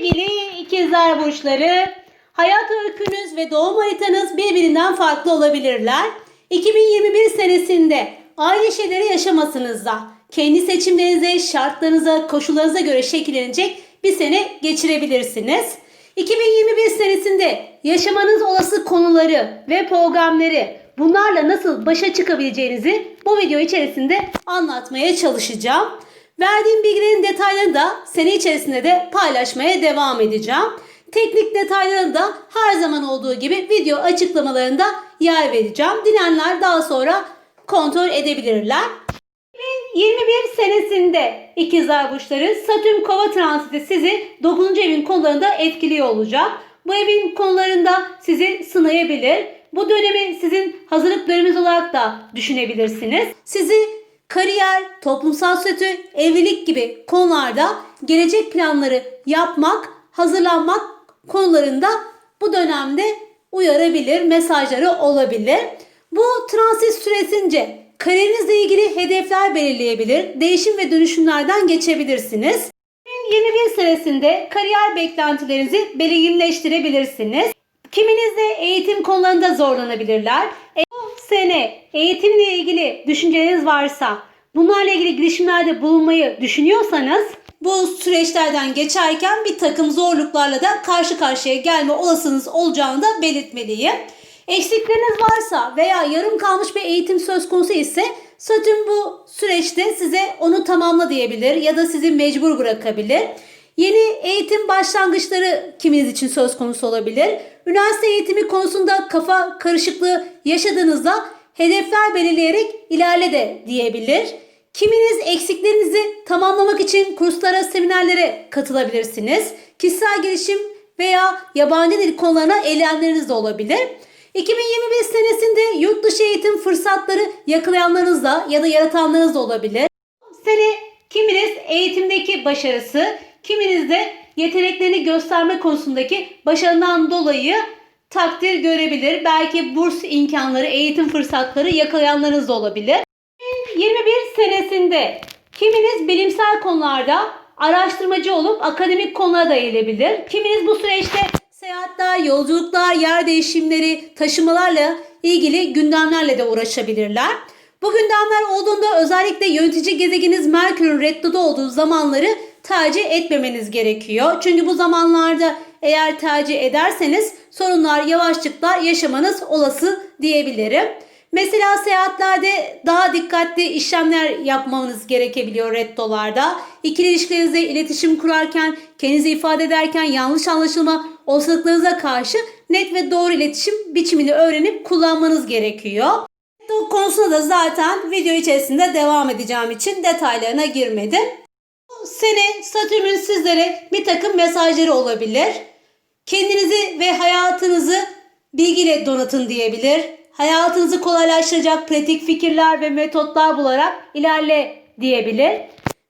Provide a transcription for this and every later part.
Sevgili ikizler burçları, hayat öykünüz ve doğum haritanız birbirinden farklı olabilirler. 2021 senesinde aynı şeyleri yaşamasınızda kendi seçimlerinize, şartlarınıza, koşullarınıza göre şekillenecek bir sene geçirebilirsiniz. 2021 senesinde yaşamanız olası konuları ve programları bunlarla nasıl başa çıkabileceğinizi bu video içerisinde anlatmaya çalışacağım. Verdiğim bilgilerin detaylarını da sene içerisinde de paylaşmaya devam edeceğim. Teknik detaylarını da her zaman olduğu gibi video açıklamalarında yer vereceğim. Dilenler daha sonra kontrol edebilirler. 2021 senesinde ikizler burçları Satürn kova transiti sizi 9. evin konularında etkiliyor olacak. Bu evin konularında sizi sınayabilir. Bu dönemi sizin hazırlık döneminiz olarak da düşünebilirsiniz. Sizi kariyer, toplumsal statü, evlilik gibi konularda gelecek planları yapmak, hazırlanmak konularında bu dönemde uyarabilir, mesajları olabilir. Bu transit süresince kariyerinizle ilgili hedefler belirleyebilir, değişim ve dönüşümlerden geçebilirsiniz. 2021 senesinde kariyer beklentilerinizi belirginleştirebilirsiniz. Kiminiz de eğitim konularında zorlanabilirler. Sene eğitimle ilgili düşünceleriniz varsa, bunlarla ilgili girişimlerde bulunmayı düşünüyorsanız bu süreçlerden geçerken bir takım zorluklarla da karşı karşıya gelme olasılığınız olacağını da belirtmeliyim. Eksikleriniz varsa veya yarım kalmış bir eğitim söz konusu ise Satürn bu süreçte size onu tamamla diyebilir ya da sizi mecbur bırakabilir. Yeni eğitim başlangıçları kiminiz için söz konusu olabilir. Üniversite eğitimi konusunda kafa karışıklığı yaşadığınızda hedefler belirleyerek ilerle de diyebilir. Kiminiz eksiklerinizi tamamlamak için kurslara, seminerlere katılabilirsiniz. Kişisel gelişim veya yabancı dil konularına eğilimleriniz de olabilir. 2021 senesinde yurt dışı eğitim fırsatları yakalayanlarınız da ya da yaratanlarınız da olabilir. Sene kiminiz eğitimdeki başarısı, kiminiz de yeteneklerini gösterme konusundaki başarından dolayı takdir görebilir. Belki burs imkanları, eğitim fırsatları yakalayanlarınız da olabilir. 21 senesinde kiminiz bilimsel konularda araştırmacı olup akademik konulara da eğilebilir. Kiminiz bu süreçte seyahatler, yolculuklar, yer değişimleri, taşımalarla ilgili gündemlerle de uğraşabilirler. Bu gündemler olduğunda özellikle yönetici gezegeniniz Merkür'ün retroda olduğu zamanları tercih etmemeniz gerekiyor. Çünkü bu zamanlarda eğer tercih ederseniz sorunlar, yavaşlıklar yaşamanız olası diyebilirim. Mesela seyahatlerde daha dikkatli işlemler yapmanız gerekebiliyor rettolarda. İkili ilişkilerinizde iletişim kurarken, kendinizi ifade ederken yanlış anlaşılma olasılıklarınıza karşı net ve doğru iletişim biçimini öğrenip kullanmanız gerekiyor. Bu konusunda da zaten video içerisinde devam edeceğim için detaylarına girmedim. Sene Satürn'ün sizlere bir takım mesajları olabilir. Kendinizi ve hayatınızı bilgiyle donatın diyebilir. Hayatınızı kolaylaştıracak pratik fikirler ve metotlar bularak ilerle diyebilir.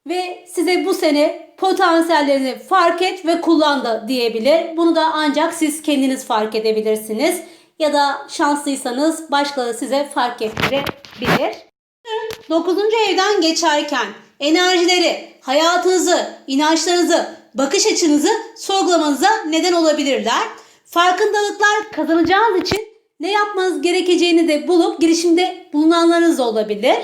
Ve size bu sene potansiyellerini fark et ve kullan da diyebilir. Bunu da ancak siz kendiniz fark edebilirsiniz. Ya da şanslıysanız başkaları size fark ettirebilir. 9. evden geçerken enerjileri, hayatınızı, inançlarınızı, bakış açınızı sorgulamanıza neden olabilirler. Farkındalıklar kazanacağınız için ne yapmanız gerekeceğini de bulup girişimde bulunanlarınız olabilir.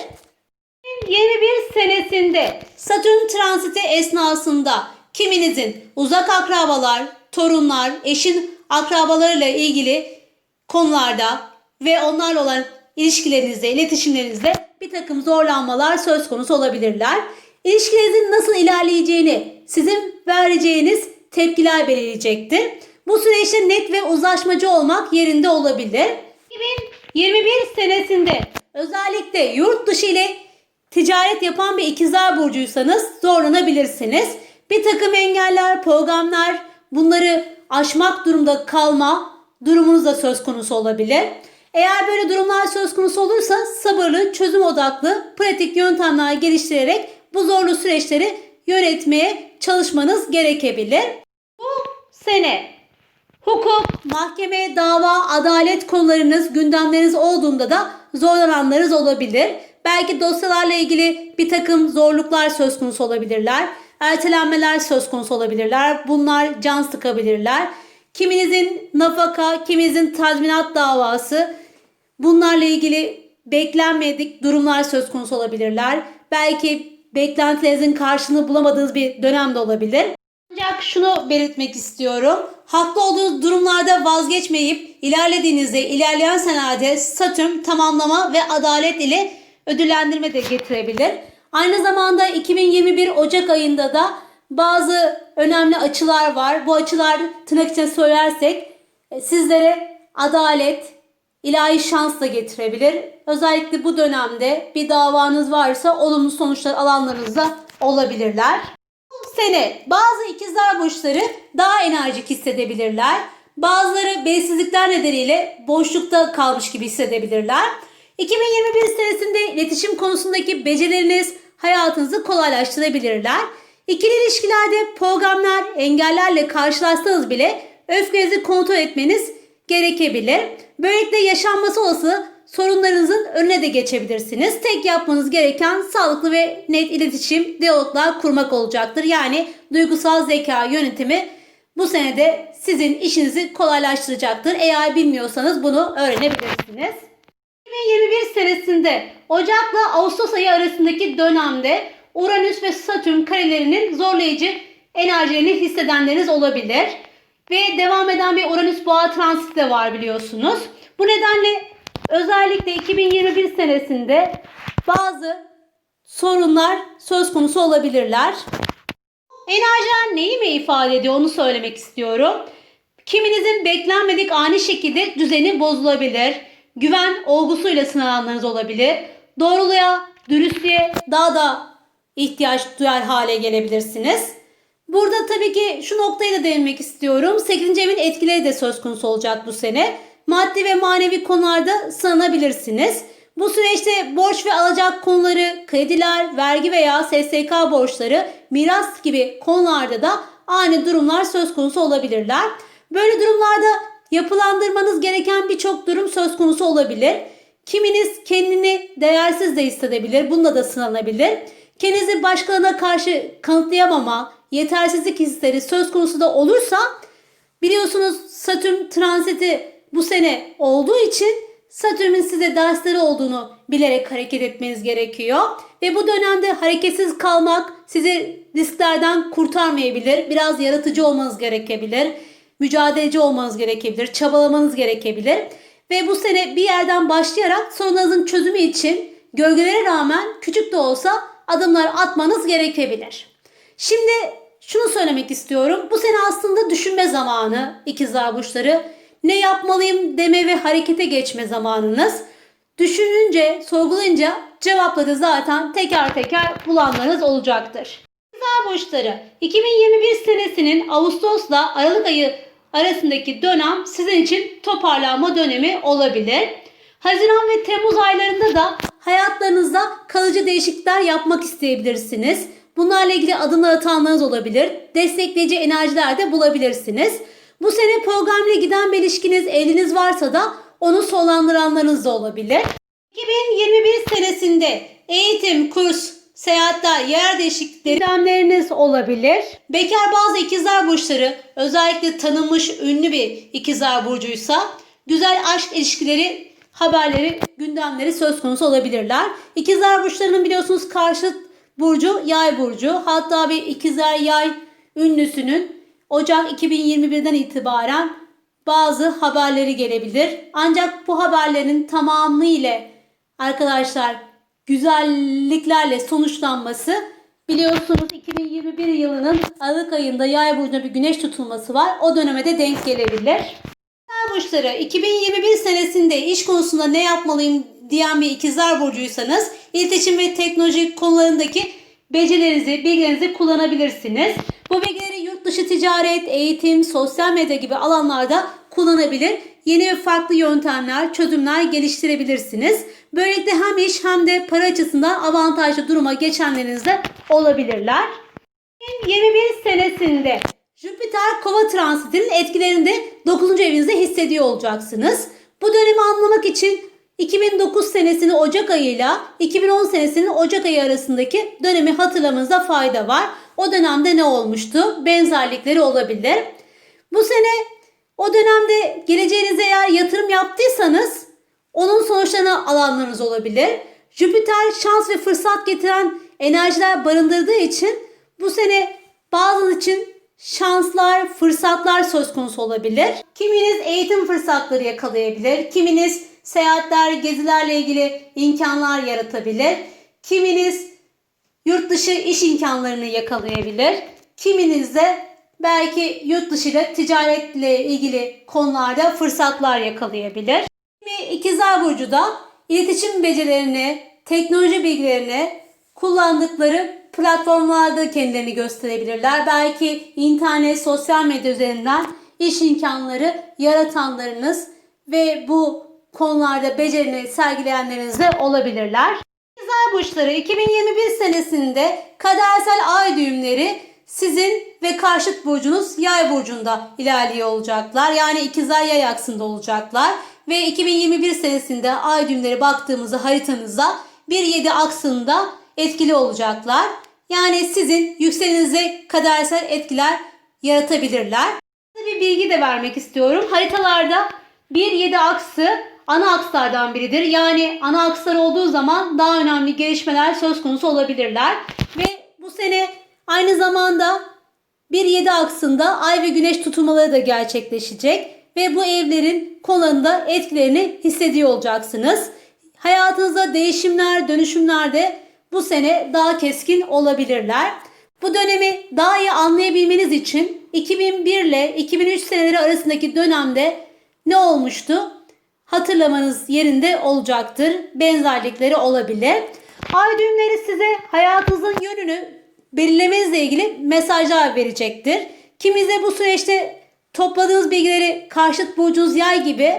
21 senesinde Satürn transiti esnasında kiminizin uzak akrabalar, torunlar, eşin akrabalarıyla ilgili konularda ve onlarla olan ilişkilerinizde, iletişimlerinizde bir takım zorlanmalar söz konusu olabilirler. İlişkilerinizin nasıl ilerleyeceğini sizin vereceğiniz tepkiler belirleyecektir. Bu süreçte net ve uzlaşmacı olmak yerinde olabilir. 2021 senesinde özellikle yurt dışı ile ticaret yapan bir ikizler burcuysanız zorlanabilirsiniz. Bir takım engeller, programlar bunları aşmak durumda kalma durumunuz da söz konusu olabilir. Eğer böyle durumlar söz konusu olursa sabırlı, çözüm odaklı, pratik yöntemler geliştirerek bu zorlu süreçleri yönetmeye çalışmanız gerekebilir. Bu sene hukuk, mahkeme, dava, adalet konularınız, gündemleriniz olduğunda da zorlananlarınız olabilir. Belki dosyalarla ilgili bir takım zorluklar söz konusu olabilirler. ertelenmeler söz konusu olabilirler. Bunlar can sıkabilirler. Kiminizin nafaka, kiminizin tazminat davası bunlarla ilgili beklenmedik durumlar söz konusu olabilirler. Belki beklentilerinizin karşılığını bulamadığınız bir dönemde olabilir. Ancak şunu belirtmek istiyorum. Haklı olduğunuz durumlarda vazgeçmeyip ilerlediğinizde ilerleyen senelerde statüm, tamamlama ve adalet ile ödüllendirme de getirebilir. Aynı zamanda 2021 Ocak ayında da bazı önemli açılar var. Bu açılar tırnak içine söylersek e, sizlere adalet, ilahi şans da getirebilir. Özellikle bu dönemde bir davanız varsa olumlu sonuçlar alanlarınızda olabilirler. Bu sene bazı ikizler burçları daha enerjik hissedebilirler. Bazıları belirsizlikler nedeniyle boşlukta kalmış gibi hissedebilirler. 2021 senesinde iletişim konusundaki becerileriniz hayatınızı kolaylaştırabilirler. İkili ilişkilerde programlar, engellerle karşılaşsanız bile öfkenizi kontrol etmeniz gerekebilir. Böylelikle yaşanması olası sorunlarınızın önüne de geçebilirsiniz. Tek yapmanız gereken sağlıklı ve net iletişim, diyaloglar kurmak olacaktır. Yani duygusal zeka yönetimi bu senede sizin işinizi kolaylaştıracaktır. Eğer bilmiyorsanız bunu öğrenebilirsiniz. 2021 senesinde Ocak'la Ağustos ayı arasındaki dönemde Uranüs ve Satürn karelerinin zorlayıcı enerjilerini hissedenleriniz olabilir. Ve devam eden bir Uranüs boğa transiti de var biliyorsunuz. Bu nedenle özellikle 2021 senesinde bazı sorunlar söz konusu olabilirler. Enerjiler neyi mi ifade ediyor onu söylemek istiyorum. Kiminizin beklenmedik ani şekilde düzeni bozulabilir. Güven olgusuyla sınananlarınız olabilir. Doğruluğa, dürüstlüğe daha da ihtiyaç duyar hale gelebilirsiniz. Burada tabii ki şu noktayı da değinmek istiyorum. 8. evin etkileri de söz konusu olacak bu sene. Maddi ve manevi konularda sığınabilirsiniz. Bu süreçte borç ve alacak konuları, krediler, vergi veya SSK borçları, miras gibi konularda da ani durumlar söz konusu olabilirler. Böyle durumlarda yapılandırmanız gereken birçok durum söz konusu olabilir. Kiminiz kendini değersiz de hissedebilir. Bunda da sınanabilir. Kendinizi başkalarına karşı kanıtlayamama, yetersizlik hisleri söz konusu da olursa biliyorsunuz Satürn transiti bu sene olduğu için Satürn'ün size dersleri olduğunu bilerek hareket etmeniz gerekiyor. Ve bu dönemde hareketsiz kalmak sizi risklerden kurtarmayabilir. Biraz yaratıcı olmanız gerekebilir. Mücadeleci olmanız gerekebilir. Çabalamanız gerekebilir. Ve bu sene bir yerden başlayarak sorunlarınızın çözümü için gölgelere rağmen küçük de olsa adımlar atmanız gerekebilir. Şimdi şunu söylemek istiyorum. Bu sene aslında düşünme zamanı ikizler burçları. Ne yapmalıyım deme ve harekete geçme zamanınız. Düşününce, sorgulayınca cevapları zaten teker teker bulanlarınız olacaktır. İkizler burçları 2021 senesinin Ağustos'la Aralık ayı arasındaki dönem sizin için toparlanma dönemi olabilir. Haziran ve Temmuz aylarında da hayatlarınızda kalıcı değişiklikler yapmak isteyebilirsiniz. Bunlarla ilgili adımlar atanlarınız olabilir. Destekleyici enerjiler de bulabilirsiniz. Bu sene programla giden bir ilişkiniz, evliliğiniz varsa da onu sonlandıranlarınız da olabilir. 2021 senesinde eğitim, kurs, seyahatler, yer değişiklikleri gündemleriniz olabilir. Bekar bazı ikizler burçları özellikle tanınmış ünlü bir ikizler burcuysa güzel aşk ilişkileri haberleri, gündemleri söz konusu olabilirler. İkizler burçlarının biliyorsunuz karşıt burcu yay burcu. Hatta bir ikizler yay ünlüsünün Ocak 2021'den itibaren bazı haberleri gelebilir. Ancak bu haberlerin tamamı ile arkadaşlar güzelliklerle sonuçlanması biliyorsunuz 2021 yılının Aralık ayında yay burcunda bir güneş tutulması var. O döneme de denk gelebilir. İkizler burçları 2021 senesinde iş konusunda ne yapmalıyım diyen bir ikizler burcuysanız iletişim ve teknoloji konularındaki becerilerinizi, bilgilerinizi kullanabilirsiniz. Bu bilgileri yurt dışı ticaret, eğitim, sosyal medya gibi alanlarda kullanabilir. Yeni ve farklı yöntemler, çözümler geliştirebilirsiniz. Böylelikle hem iş hem de para açısından avantajlı duruma geçenleriniz de olabilirler. 2021 senesinde Jüpiter kova transitinin etkilerini de 9. evinizde hissediyor olacaksınız. Bu dönemi anlamak için 2009 senesinin Ocak ayıyla 2010 senesinin Ocak ayı arasındaki dönemi hatırlamanızda fayda var. o dönemde ne olmuştu? Benzerlikleri olabilir. Bu sene o dönemde geleceğinize eğer yatırım yaptıysanız onun sonuçlarını alanlarınız olabilir. Jüpiter şans ve fırsat getiren enerjiler barındırdığı için bu sene bazı için şanslar, fırsatlar söz konusu olabilir. Kiminiz eğitim fırsatları yakalayabilir. Kiminiz seyahatler, gezilerle ilgili imkanlar yaratabilir. Kiminiz yurt dışı iş imkanlarını yakalayabilir. Kiminiz de belki yurt dışı ile ticaretle ilgili konularda fırsatlar yakalayabilir. Kimi ikizler burcu da iletişim becerilerini, teknoloji bilgilerini kullandıkları platformlarda kendilerini gösterebilirler. Belki internet, sosyal medya üzerinden iş imkanları yaratanlarınız ve bu konularda becerini sergileyenleriniz de olabilirler. İkizler burçları 2021 senesinde kadersel ay düğümleri sizin ve karşıt burcunuz yay burcunda ilerliyor olacaklar. Yani ikizler yay aksında olacaklar. Ve 2021 senesinde ay düğümleri baktığımızda haritanızda 1-7 aksında etkili olacaklar. Yani sizin yükselenize kadersel etkiler yaratabilirler. Bir bilgi de vermek istiyorum. Haritalarda 1-7 aksı ana akslardan biridir. Yani ana akslar olduğu zaman daha önemli gelişmeler söz konusu olabilirler. Ve bu sene aynı zamanda 1-7 aksında ay ve güneş tutulmaları da gerçekleşecek. Ve bu evlerin konularında etkilerini hissediyor olacaksınız. Hayatınızda değişimler, dönüşümler de bu sene daha keskin olabilirler. Bu dönemi daha iyi anlayabilmeniz için 2001 ile 2003 seneleri arasındaki dönemde ne olmuştu? Hatırlamanız yerinde olacaktır. Benzerlikleri olabilir. Ay düğümleri size hayatınızın yönünü belirlemenizle ilgili mesajlar verecektir. Kimize bu süreçte topladığınız bilgileri karşıt burcunuz yay gibi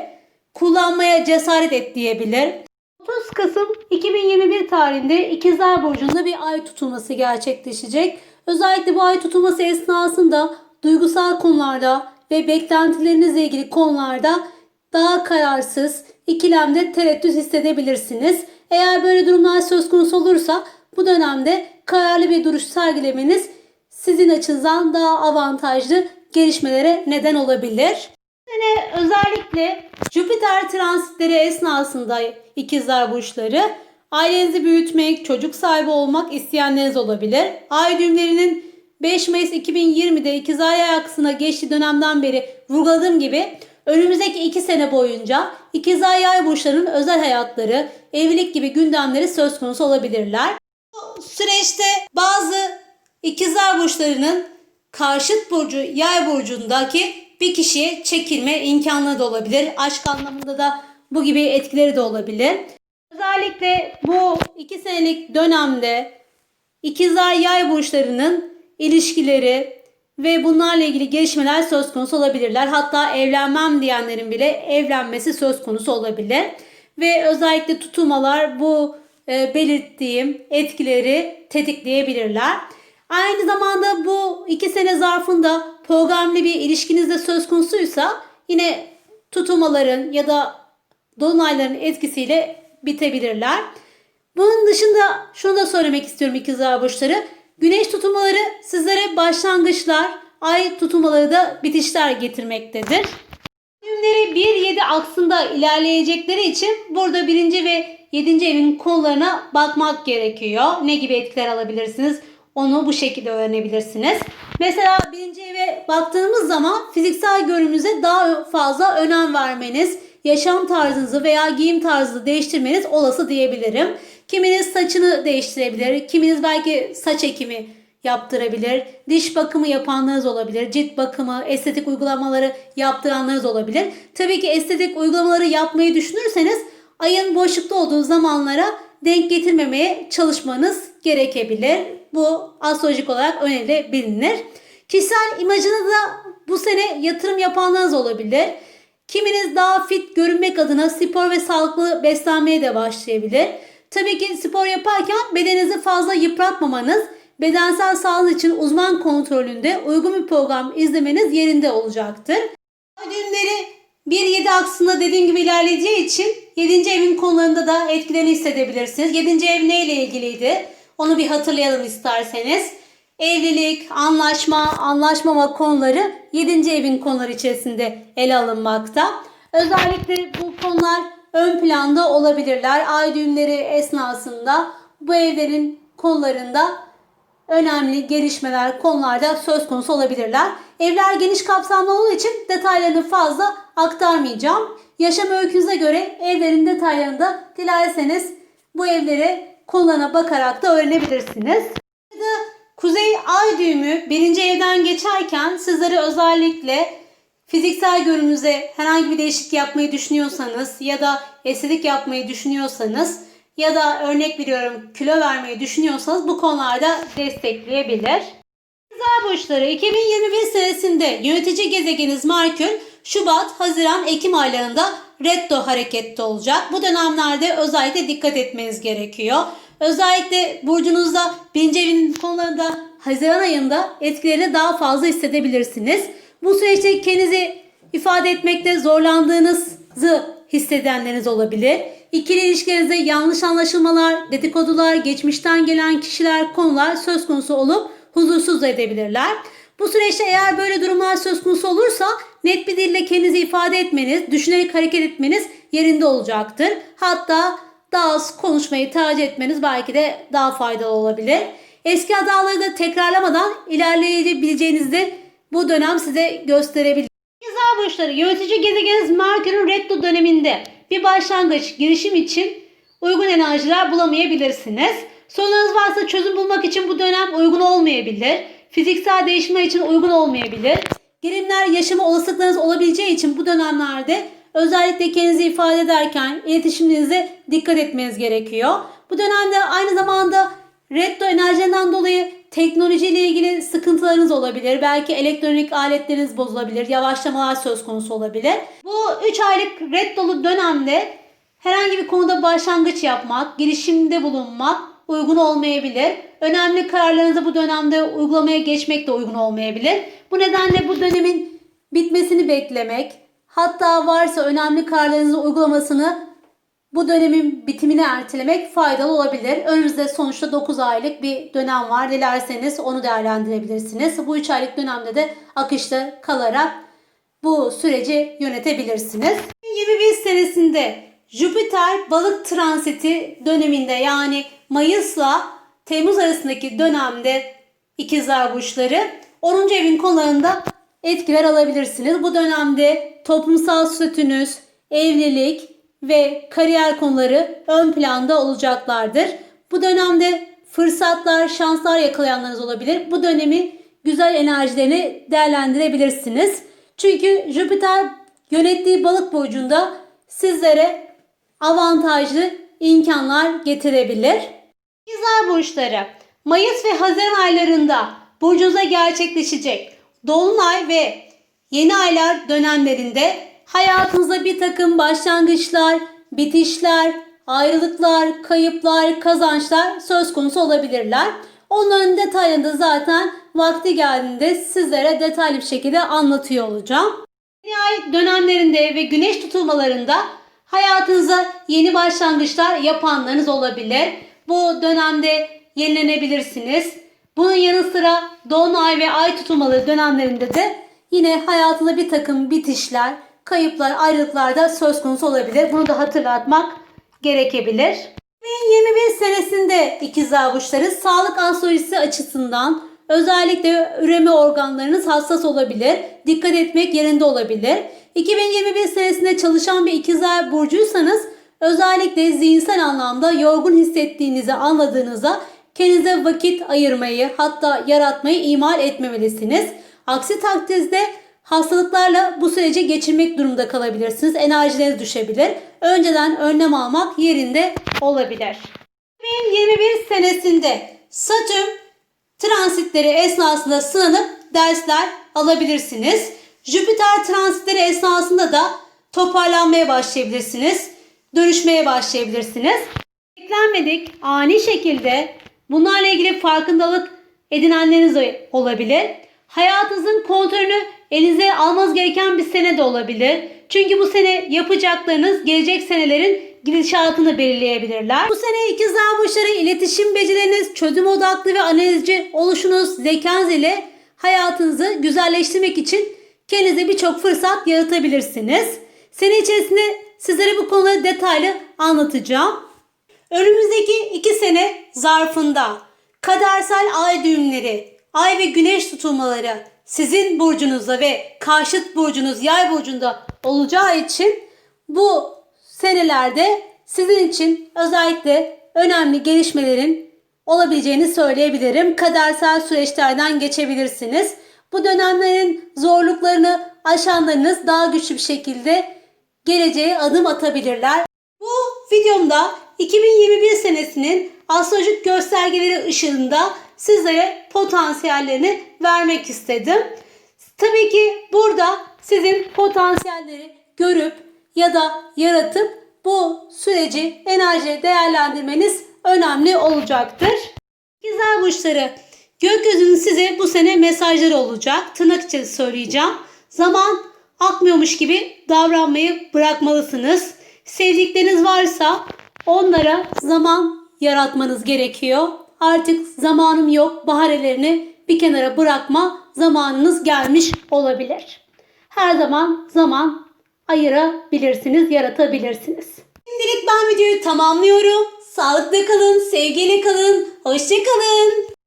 kullanmaya cesaret et diyebilir. 30 Kasım 2021 tarihinde İkizler Burcu'nda bir ay tutulması gerçekleşecek. Özellikle bu ay tutulması esnasında duygusal konularda ve beklentilerinizle ilgili konularda daha kararsız, ikilemde tereddüt hissedebilirsiniz. Eğer böyle durumlar söz konusu olursa bu dönemde kararlı bir duruş sergilemeniz sizin açınızdan daha avantajlı gelişmelere neden olabilir. Sene özellikle Jüpiter transitleri esnasında ikizler burçları ailenizi büyütmek, çocuk sahibi olmak isteyenleriniz olabilir. Ay düğümlerinin 5 Mayıs 2020'de ikizler yay aksına geçtiği dönemden beri vurguladığım gibi önümüzdeki 2 sene boyunca ikizler yay burçlarının özel hayatları, evlilik gibi gündemleri söz konusu olabilirler. Bu süreçte bazı ikizler burçlarının karşıt burcu yay burcundaki bir kişiye çekilme imkanları da olabilir. Aşk anlamında da bu gibi etkileri de olabilir. Özellikle bu iki senelik dönemde ikizler yay burçlarının ilişkileri ve bunlarla ilgili gelişmeler söz konusu olabilirler. Hatta evlenmem diyenlerin bile evlenmesi söz konusu olabilir. Ve özellikle tutulmalar bu e, belirttiğim etkileri tetikleyebilirler. Aynı zamanda bu iki sene zarfında programlı bir ilişkiniz de söz konusuysa yine tutulmaların ya da dolunayların etkisiyle bitebilirler. Bunun dışında şunu da söylemek istiyorum ikizler burçları. Güneş tutulmaları sizlere başlangıçlar, ay tutulmaları da bitişler getirmektedir. Düğümleri 1-7 aksında ilerleyecekleri için burada birinci ve 7. evin konularına bakmak gerekiyor. Ne gibi etkiler alabilirsiniz? Onu bu şekilde öğrenebilirsiniz. Mesela birinci eve baktığımız zaman fiziksel görünümüze daha fazla önem vermeniz, yaşam tarzınızı veya giyim tarzını değiştirmeniz olası diyebilirim. Kiminiz saçını değiştirebilir, kiminiz belki saç ekimi yaptırabilir, diş bakımı yapanlarınız olabilir, cilt bakımı, estetik uygulamaları yaptıranlarınız olabilir. Tabii ki estetik uygulamaları yapmayı düşünürseniz ayın boşlukta olduğu zamanlara denk getirmemeye çalışmanız gerekebilir. Bu astrolojik olarak önemli bilinir. Kişisel imajına da bu sene yatırım yapanlarınız olabilir. Kiminiz daha fit görünmek adına spor ve sağlıklı beslenmeye de başlayabilir. Tabii ki spor yaparken bedeninizi fazla yıpratmamanız, bedensel sağlığınız için uzman kontrolünde uygun bir program izlemeniz yerinde olacaktır. Düğümleri 1-7 aksında dediğim gibi ilerleyeceği için 7. evin konularında da etkilerini hissedebilirsiniz. 7. ev neyle ilgiliydi? Onu bir hatırlayalım isterseniz. Evlilik, anlaşma, anlaşmama konuları 7. evin konuları içerisinde ele alınmakta. Özellikle bu konular ön planda olabilirler. Ay düğümleri esnasında bu evlerin konularında önemli gelişmeler konularda söz konusu olabilirler. Evler geniş kapsamlı olduğu için detaylarını fazla aktarmayacağım. Yaşam öykünüze göre evlerin detaylarını da dilerseniz bu evlere konularına bakarak da öğrenebilirsiniz. Kuzey ay düğümü birinci evden geçerken sizlere özellikle fiziksel görünümüze herhangi bir değişiklik yapmayı düşünüyorsanız ya da estetik yapmayı düşünüyorsanız ya da örnek veriyorum kilo vermeyi düşünüyorsanız bu konularda destekleyebilir. Güzel burçları 2021 senesinde yönetici gezegeniniz Merkür Şubat, Haziran, Ekim aylarında retro harekette olacak. Bu dönemlerde özellikle dikkat etmeniz gerekiyor. Özellikle burcunuzda birinci evin konularında Haziran ayında etkilerini daha fazla hissedebilirsiniz. Bu süreçte kendinizi ifade etmekte zorlandığınızı hissedenleriniz olabilir. İkili ilişkilerinizde yanlış anlaşılmalar, dedikodular, geçmişten gelen kişiler, konular söz konusu olup huzursuz edebilirler. Bu süreçte eğer böyle durumlar söz konusu olursa net bir dille kendinizi ifade etmeniz, düşünerek hareket etmeniz yerinde olacaktır. Hatta daha az konuşmayı tercih etmeniz belki de daha faydalı olabilir. Eski hataları da tekrarlamadan ilerleyebileceğinizi bu dönem size gösterebilir. Güzel burçları yönetici gezegeniniz Merkür'ün retro döneminde bir başlangıç, girişim için uygun enerjiler bulamayabilirsiniz. Sorunlarınız varsa çözüm bulmak için bu dönem uygun olmayabilir. Fiziksel değişimler için uygun olmayabilir. Gelimler yaşama olasılıklarınız olabileceği için bu dönemlerde özellikle kendinizi ifade ederken iletişiminize dikkat etmeniz gerekiyor. Bu dönemde aynı zamanda retro enerjilerinden dolayı teknolojiyle ilgili sıkıntılarınız olabilir. Belki elektronik aletleriniz bozulabilir. Yavaşlamalar söz konusu olabilir. Bu 3 aylık retrolu dönemde herhangi bir konuda başlangıç yapmak, girişimde bulunmak uygun olmayabilir. Önemli kararlarınızı bu dönemde uygulamaya geçmek de uygun olmayabilir. Bu nedenle bu dönemin bitmesini beklemek, hatta varsa önemli kararlarınızın uygulamasını bu dönemin bitimini ertelemek faydalı olabilir. Önümüzde sonuçta 9 aylık bir dönem var. Dilerseniz onu değerlendirebilirsiniz. Bu 3 aylık dönemde de akışta kalarak bu süreci yönetebilirsiniz. 21 senesinde Jüpiter balık transiti döneminde yani Mayıs'la Temmuz arasındaki dönemde ikizler burçları 10. evin konularında etkiler alabilirsiniz. Bu dönemde toplumsal statünüz, evlilik ve kariyer konuları ön planda olacaklardır. Bu dönemde fırsatlar, şanslar yakalayanlarınız olabilir. Bu dönemi güzel enerjilerini değerlendirebilirsiniz. Çünkü Jüpiter yönettiği balık burcunda sizlere avantajlı imkanlar getirebilir. Güzel burçları Mayıs ve Haziran aylarında burcunuza gerçekleşecek Dolunay ve yeni aylar dönemlerinde hayatınızda bir takım başlangıçlar, bitişler, ayrılıklar, kayıplar, kazançlar söz konusu olabilirler. Onların detayını da zaten vakti geldiğinde sizlere detaylı bir şekilde anlatıyor olacağım. Yeni ay dönemlerinde ve güneş tutulmalarında hayatınıza yeni başlangıçlar yapanlarınız olabilir. Bu dönemde yenilenebilirsiniz. Bunun yanı sıra dolunay ve ay tutulmaları dönemlerinde de yine hayatında bir takım bitişler, kayıplar, ayrılıklar da söz konusu olabilir. Bunu da hatırlatmak gerekebilir. 2021 senesinde ikizler burçları sağlık astrolojisi açısından özellikle üreme organlarınız hassas olabilir. Dikkat etmek yerinde olabilir. 2021 senesinde çalışan bir ikizler burcuysanız özellikle zihinsel anlamda yorgun hissettiğinizi anladığınızda kendinize vakit ayırmayı hatta yaratmayı ihmal etmemelisiniz. Aksi takdirde hastalıklarla bu süreci geçirmek durumunda kalabilirsiniz. Enerjileriniz düşebilir. Önceden önlem almak yerinde olabilir. 2021 senesinde Satürn transitleri esnasında sınanıp dersler alabilirsiniz. Jüpiter transitleri esnasında da toparlanmaya başlayabilirsiniz. Dönüşmeye başlayabilirsiniz. Beklenmedik ani şekilde bunlarla ilgili farkındalık edinenleriniz olabilir. Hayatınızın kontrolünü elinize almanız gereken bir sene de olabilir. Çünkü bu sene yapacaklarınız gelecek senelerin gidişatını belirleyebilirler. Bu sene ikizler burçları iletişim becerileriniz, çözüm odaklı ve analizci oluşunuz, zekanız ile hayatınızı güzelleştirmek için kendinize birçok fırsat yaratabilirsiniz. Sene içerisinde sizlere bu konuları detaylı anlatacağım. Önümüzdeki iki sene zarfında kadersel ay düğümleri, ay ve güneş tutulmaları sizin burcunuzda ve karşıt burcunuz yay burcunda olacağı için bu senelerde sizin için özellikle önemli gelişmelerin olabileceğini söyleyebilirim. Kadersel süreçlerden geçebilirsiniz. Bu dönemlerin zorluklarını aşanlarınız daha güçlü bir şekilde geleceğe adım atabilirler. Bu videomda 2021 senesinin astrolojik göstergeleri ışığında sizlere potansiyellerini vermek istedim. Tabii ki burada sizin potansiyelleri görüp ya da yaratıp bu süreci enerji değerlendirmeniz önemli olacaktır. İkizler burçları gökyüzünün size bu sene mesajları olacak. Tırnak içi söyleyeceğim. Zaman akmıyormuş gibi davranmayı bırakmalısınız. Sevdikleriniz varsa onlara zaman yaratmanız gerekiyor. Artık zamanım yok baharelerini bir kenara bırakma zamanınız gelmiş olabilir. Her zaman zaman ayırabilirsiniz, yaratabilirsiniz. Şimdilik ben videoyu tamamlıyorum. Sağlıklı kalın, sevgiyle kalın, hoşçakalın.